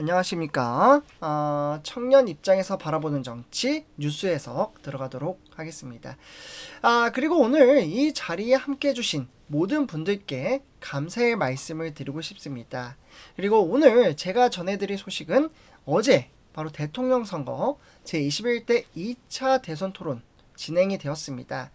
안녕하십니까. 어, 청년 입장에서 바라보는 정치 뉴스 해석 들어가도록 하겠습니다. 아, 그리고 오늘 이 자리에 함께 해주신 모든 분들께 감사의 말씀을 드리고 싶습니다. 그리고 오늘 제가 전해드릴 소식은 어제 바로 대통령 선거 제21대 2차 대선 토론 진행이 되었습니다.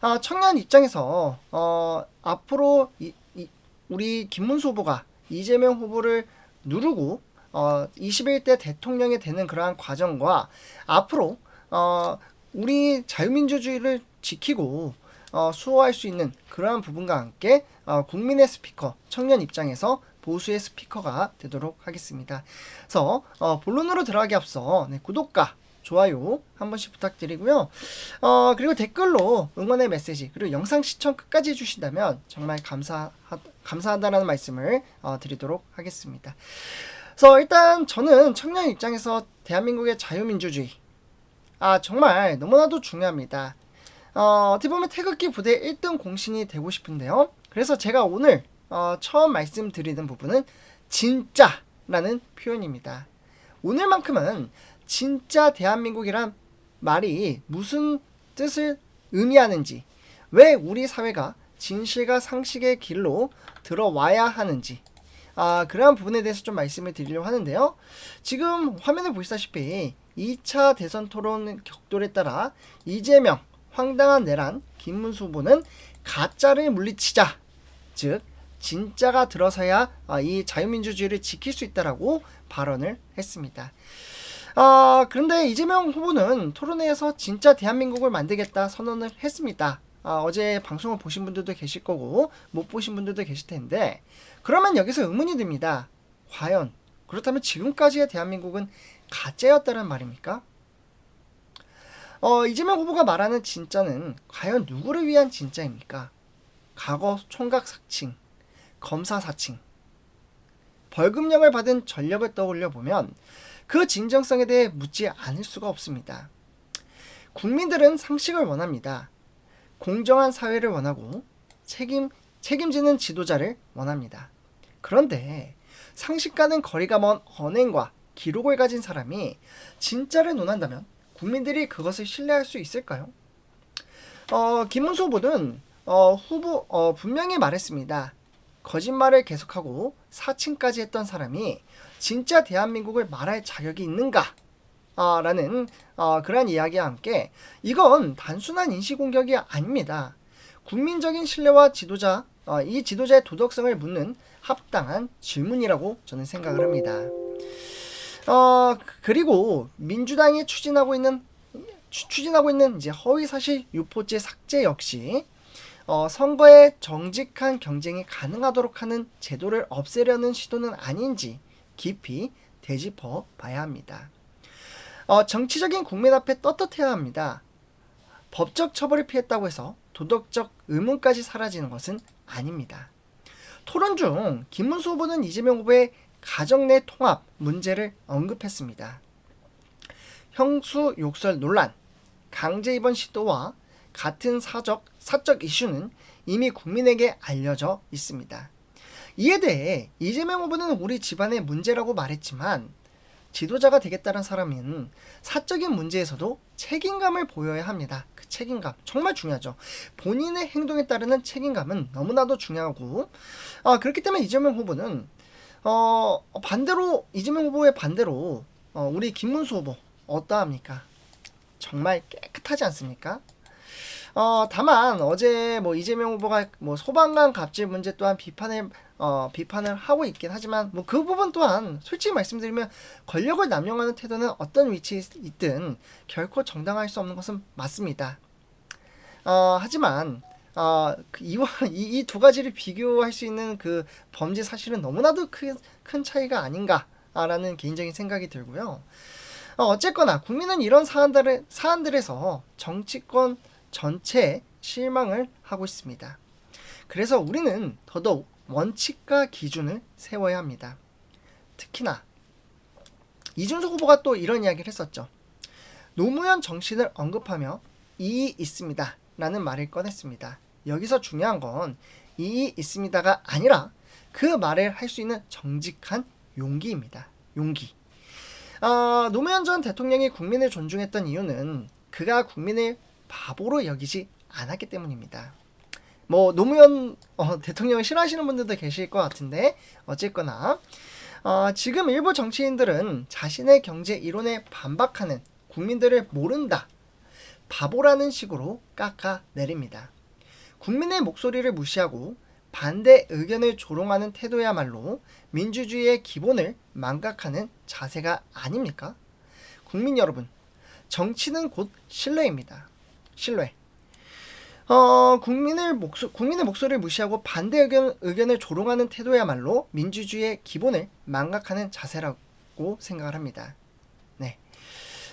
아, 청년 입장에서 어, 앞으로 이, 이, 우리 김문수 후보가 이재명 후보를 누르고 어, 21대 대통령이 되는 그러한 과정과 앞으로 어, 우리 자유민주주의를 지키고 어, 수호할 수 있는 그러한 부분과 함께 어, 국민의 스피커 청년 입장에서 보수의 스피커가 되도록 하겠습니다. 그래서 어, 본론으로 들어가기 앞서 네, 구독과 좋아요 한 번씩 부탁드리고요. 어, 그리고 댓글로 응원의 메시지 그리고 영상 시청 끝까지 해주신다면 정말 감사 감사하다라는 말씀을 어, 드리도록 하겠습니다. 그래서 일단 저는 청년 입장에서 대한민국의 자유민주주의 아 정말 너무나도 중요합니다. 어, 어떻게 보면 태극기 부대 1등 공신이 되고 싶은데요. 그래서 제가 오늘 어, 처음 말씀드리는 부분은 진짜라는 표현입니다. 오늘만큼은 진짜 대한민국이란 말이 무슨 뜻을 의미하는지, 왜 우리 사회가 진실과 상식의 길로 들어와야 하는지, 아, 그러한 부분에 대해서 좀 말씀을 드리려고 하는데요. 지금 화면에 보시다시피 2차 대선 토론 격돌에 따라 이재명, 황당한 내란, 김문수 후보는 가짜를 물리치자, 즉 진짜가 들어서야 아, 이 자유민주주의를 지킬 수 있다라고 발언을 했습니다. 아, 그런데 이재명 후보는 토론회에서 진짜 대한민국을 만들겠다 선언을 했습니다. 아, 어제 방송을 보신 분들도 계실 거고 못 보신 분들도 계실 텐데 그러면 여기서 의문이 듭니다. 과연 그렇다면 지금까지의 대한민국은 가짜였다는 말입니까? 어, 이재명 후보가 말하는 진짜는 과연 누구를 위한 진짜입니까? 과거 총각 사칭, 검사 사칭, 벌금형을 받은 전력을 떠올려 보면 그 진정성에 대해 묻지 않을 수가 없습니다. 국민들은 상식을 원합니다. 공정한 사회를 원하고 책임, 책임지는 지도자를 원합니다. 그런데 상식과는 거리가 먼 언행과 기록을 가진 사람이 진짜를 논한다면 국민들이 그것을 신뢰할 수 있을까요? 어, 김문수 후보는 어, 후보 어, 분명히 말했습니다. 거짓말을 계속하고 사칭까지 했던 사람이 진짜 대한민국을 말할 자격이 있는가? 아, 라는 어, 그러한 이야기와 함께 이건 단순한 인식공격이 아닙니다. 국민적인 신뢰와 지도자, 어, 이 지도자의 도덕성을 묻는 합당한 질문이라고 저는 생각을 합니다. 어, 그리고 민주당이 추진하고 있는 추진하고 있는 이제 허위 사실 유포죄 삭제 역시 어, 선거에 정직한 경쟁이 가능하도록 하는 제도를 없애려는 시도는 아닌지 깊이 되짚어 봐야 합니다. 어, 정치적인 국민 앞에 떳떳해야 합니다. 법적 처벌을 피했다고 해서 도덕적 의문까지 사라지는 것은 아닙니다. 토론 중 김문수 후보는 이재명 후보의 가정 내 통합 문제를 언급했습니다. 형수 욕설 논란, 강제 입원 시도와 같은 사적, 사적 이슈는 이미 국민에게 알려져 있습니다. 이에 대해 이재명 후보는 우리 집안의 문제라고 말했지만 지도자가 되겠다는 사람은 사적인 문제에서도 책임감을 보여야 합니다. 그 책임감 정말 중요하죠. 본인의 행동에 따르는 책임감은 너무나도 중요하고 아, 그렇기 때문에 이재명 후보는 어, 반대로 이재명 후보의 반대로 어, 우리 김문수 후보 어떠합니까? 정말 깨끗하지 않습니까? 어, 다만 어제 뭐 이재명 후보가 뭐 소방관 갑질 문제 또한 비판을 어, 비판을 하고 있긴 하지만 뭐 그 부분 또한 솔직히 말씀드리면 권력을 남용하는 태도는 어떤 위치에 있든 결코 정당할 수 없는 것은 맞습니다. 어, 하지만 어, 그 이와 이 두 가지를 비교할 수 있는 그 범죄 사실은 너무나도 큰, 큰 차이가 아닌가라는 개인적인 생각이 들고요. 어, 어쨌거나 국민은 이런 사안들을, 사안들에서 정치권 전체에 실망을 하고 있습니다. 그래서 우리는 더더욱 원칙과 기준을 세워야 합니다. 특히나 이준석 후보가 또 이런 이야기를 했었죠. 노무현 정신을 언급하며 이의 있습니다. 라는 말을 꺼냈습니다. 여기서 중요한 건 이의 있습니다가 아니라 그 말을 할 수 있는 정직한 용기입니다. 용기. 아, 노무현 전 대통령이 국민을 존중했던 이유는 그가 국민을 바보로 여기지 않았기 때문입니다. 뭐 노무현 어, 대통령을 싫어하시는 분들도 계실 것 같은데 어쨌거나 어, 지금 일부 정치인들은 자신의 경제 이론에 반박하는 국민들을 모른다, 바보라는 식으로 깎아 내립니다. 국민의 목소리를 무시하고 반대 의견을 조롱하는 태도야말로 민주주의의 기본을 망각하는 자세가 아닙니까? 국민 여러분, 정치는 곧 신뢰입니다. 신뢰. 어, 국민을 목소, 국민의 목소리를 무시하고 반대 의견, 의견을 조롱하는 태도야말로 민주주의의 기본을 망각하는 자세라고 생각을 합니다. 네.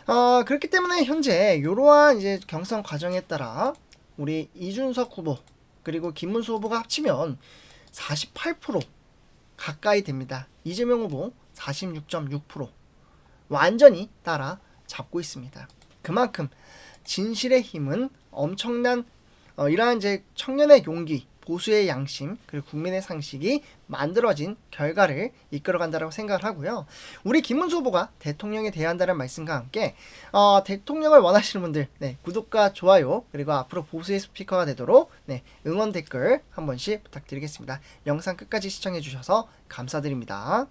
어, 그렇기 때문에 현재 이러한 이제 경선 과정에 따라 우리 이준석 후보 그리고 김문수 후보가 합치면 48% 가까이 됩니다. 이재명 후보 46.6% 완전히 따라 잡고 있습니다. 그만큼 진실의 힘은 엄청난 어, 이러한 이제 청년의 용기, 보수의 양심, 그리고 국민의 상식이 만들어진 결과를 이끌어간다고 생각을 하고요. 우리 김문수 후보가 대통령이 돼야 한다는 말씀과 함께 어, 대통령을 원하시는 분들 네, 구독과 좋아요 그리고 앞으로 보수의 스피커가 되도록 네, 응원 댓글 한 번씩 부탁드리겠습니다. 영상 끝까지 시청해 주셔서 감사드립니다.